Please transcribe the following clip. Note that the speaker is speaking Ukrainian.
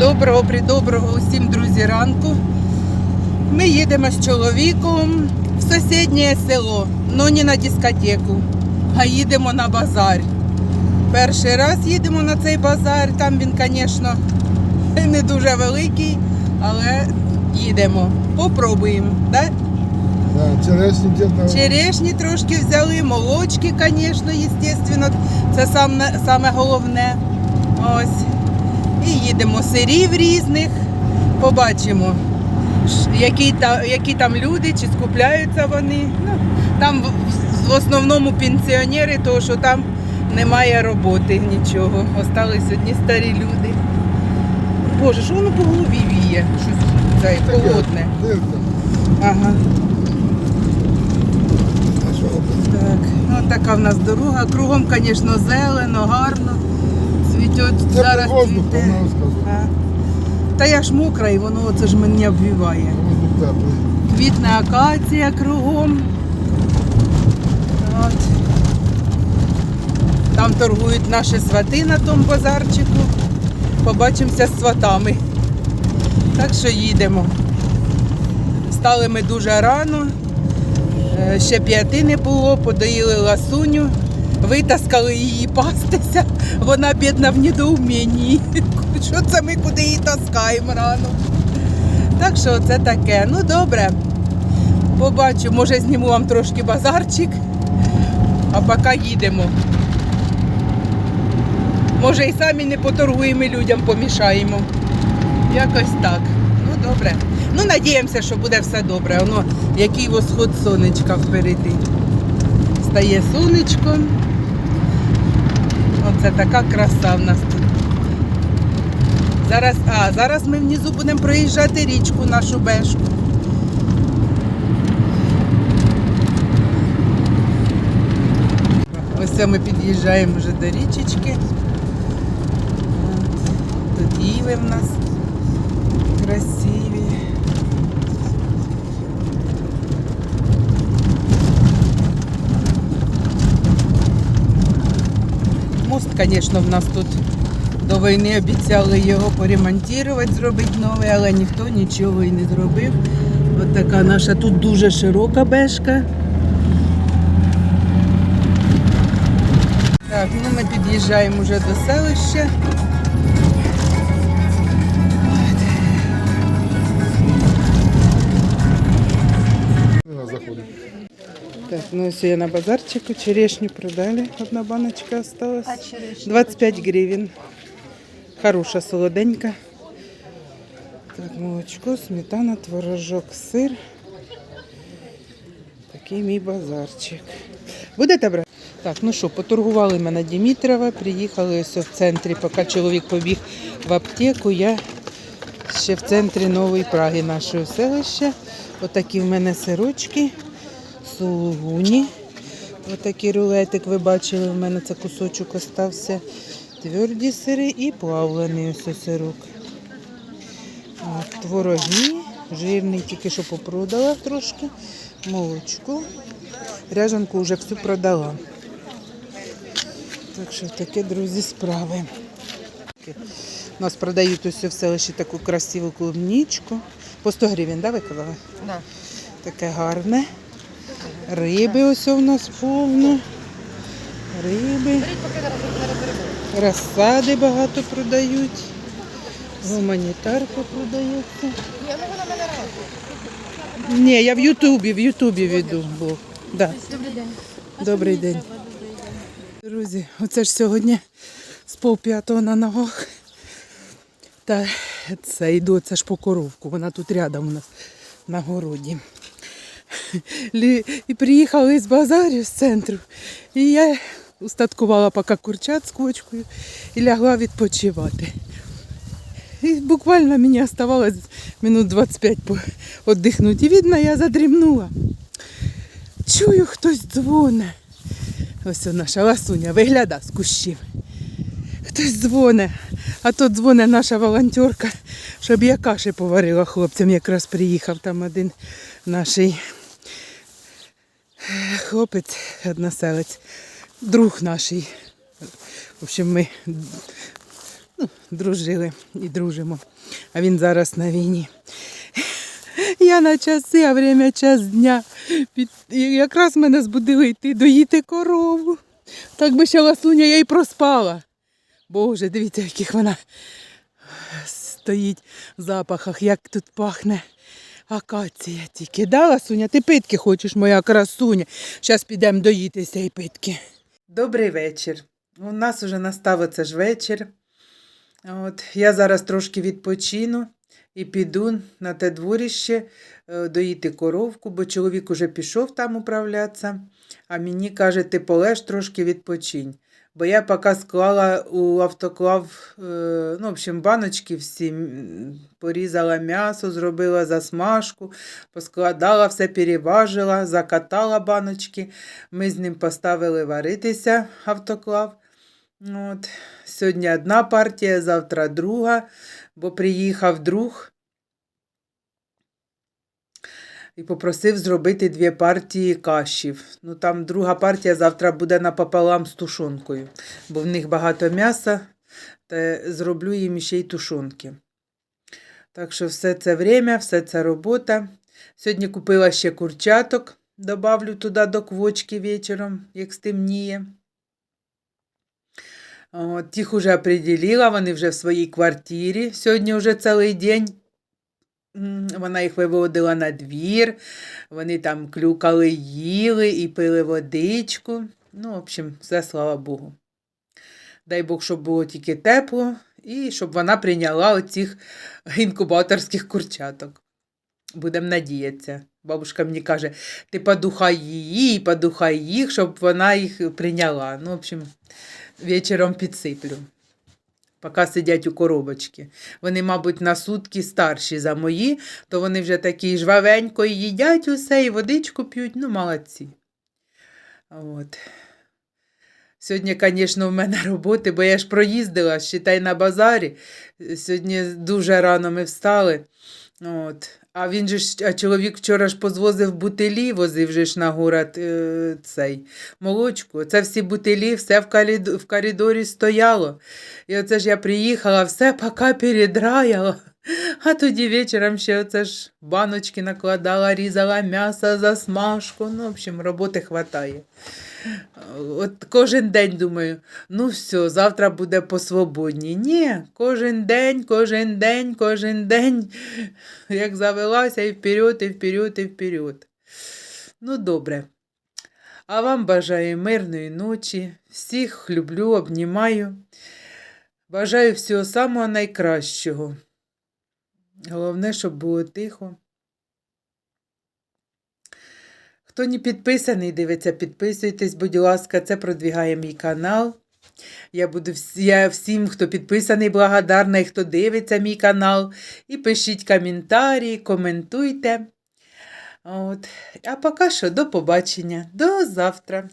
Доброго, придоброго усім друзі ранку. Ми їдемо з чоловіком в сусіднє село, але не на дискотеку, а їдемо на базар. Перший раз їдемо на цей базар. Там він, звісно, не дуже великий, але їдемо. Попробуємо. Да? Да, черешні. Черешні трошки взяли, молочки, звісно, естественно. Це саме, саме головне. Ось. І їдемо сирів різних. Побачимо, які, та, які там люди, чи скупляються вони. Ну, там в, основному пенсіонери, тому що там немає роботи нічого. Остались одні старі люди. Боже, що воно по голові віє? Щось це, холодне. Ага. Так, ну така в нас дорога. Кругом, звісно, зелено, гарно. Цвітуть Це зараз воздух, розказує. А. Та я ж мокра, і воно це ж мене обвіває. Воздух теплий. Квітне акація кругом. От. Там торгують наші свати на тому базарчику. Побачимося з сватами. Так що їдемо. Стали ми дуже рано. Е, Ще п'яти не було, подоїли ласуню, витаскали її пастися. Вона бідна в недоумінні. Що це ми куди її таскаємо рано? Так що це таке. Ну добре. Побачу, може зніму вам трошки базарчик, а поки їдемо. Може і самі не поторгуємо, людям помішаємо. Якось так. Ну добре. Ну, надіємося, що буде все добре. Воно який восход сонечка впереді. Стає сонечко. Оце така краса в нас тут. Зараз, а, зараз ми внизу будемо проїжджати річку нашу бешку. Ось ми під'їжджаємо вже до річечки. Тут іви в нас красиві. Звісно, в нас тут до війни обіцяли його поремонтувати, зробити новий, але ніхто нічого і не зробив. Ось така наша тут дуже широка бешка. Так, ну ми під'їжджаємо вже до селища. Так, ну ось я на базарчику черешню продали. Одна баночка осталась. А черешня? 25 гривен. Хороша, солоденька. Так, молочко, сметана, творожок, сир. Такий мій базарчик. Будете брати? Так, ну що, поторгували ми на Дімітрова, приїхали ось в центрі, поки чоловік побіг в аптеку, я ще в центрі Нової Праги нашого селища. Отакі в мене сирочки, сулугуні. Отакий рулетик ви бачили, в мене це кусочок остався. Тверді сири і плавлений ось сирок. От, Твороги, жирний, тільки що попродала трошки. Молочко. Ряжанку вже всю продала. Так що таке, друзі, справи. У нас продають ось в селищі таку красиву клубничку. По 100 гривень, да, ви казали? Да. Таке гарне. Риби ось у нас повно. Риби. Розсади багато продають. Гуманітарка продається. Ні, я в Ютубі, в Ютубі веду. Добрий день. Добрий день. Друзі, оце ж сьогодні з полп'ятого на ногах. Та це йду, це ж по коровку. Вона тут рядом у нас на городі. І приїхали з базарю з центру. І я устаткувала поки курчат з кочкою і лягла відпочивати. І буквально мені оставалось минут 25 віддихнути. І видно, я задрімнула. Чую, хтось дзвоне. Ось наша ласуня вигляда з кущів. Хтось дзвоне, а то дзвоне наша волонтерка, щоб я каші поварила хлопцям. Якраз приїхав там один наш е, хлопець, односелець, друг наш. В общем, ми Ну, дружили і дружимо. А він зараз на війні. Я на часи, а время час дня. Під... І якраз мене збудили йти доїти корову. Так би ще ласуня я й проспала. Боже, дивіться, яких вона стоїть в запахах, як тут пахне. Акація тільки. Да, ласуня, ти питки хочеш, моя красуня. Зараз підемо доїтися і питки. Добрий вечір. У нас вже настав оце ж вечір. От, я зараз трошки відпочину і піду на те дворище е, доїти коровку, бо чоловік уже пішов там управлятися, а мені каже, ти полеж трошки відпочинь. Бо я поки склала у автоклав, е, ну, в общем, баночки всі, порізала м'ясо, зробила засмажку, поскладала все, переважила, закатала баночки. Ми з ним поставили варитися автоклав. От. Сьогодні одна партія, завтра друга, бо приїхав друг і попросив зробити дві партії кашів. Ну там друга партія завтра буде напополам з тушонкою, бо в них багато м'яса, та зроблю їм ще й тушонки. Так що все це время, все це робота. Сьогодні купила ще курчаток, добавлю туди до квочки вечором, як стемніє. От, їх уже определила, вони вже в своїй квартирі. Сьогодні вже цілий день. Вона їх виводила на двір, вони там клюкали, їли і пили водичку. Ну, в общем, все слава Богу. Дай Бог, щоб було тільки тепло, і щоб вона прийняла оцих інкубаторських курчаток. Будемо надіятися. Бабушка мені каже, ти подухай її, подухай їх, щоб вона їх прийняла. Ну, в общем, вечором підсиплю. Поки сидять у коробочці. Вони, мабуть, на сутки старші за мої, то вони вже такі жвавенько і їдять усе, і водичку п'ють. Ну, молодці. От. Сьогодні, звісно, в мене роботи, бо я ж проїздила, ще та й на базарі. Сьогодні дуже рано ми встали. От. А він же ж, а чоловік вчора ж позвозив бутилі, возив же ж на город е, цей молочку. Це всі бутилі, все в, калід... в коридорі стояло. І оце ж я приїхала, все поки передраяла. А тоді вечором ще оце ж баночки накладала, різала м'ясо, засмажку. Ну, в общем, роботи хватає. От кожен день думаю, ну все, завтра буде посвободні. Ні, кожен день, кожен день, кожен день, як завелася, і вперед, і вперед, і вперед. Ну, добре. А вам бажаю мирної ночі. Всіх люблю, обнімаю. Бажаю всього самого найкращого. Головне, щоб було тихо. Хто не підписаний, дивиться, підписуйтесь, будь ласка, це продвігає мій канал. Я буду я всім, хто підписаний, благодарна і хто дивиться мій канал. І пишіть коментарі, коментуйте. От. А поки що до побачення. До завтра.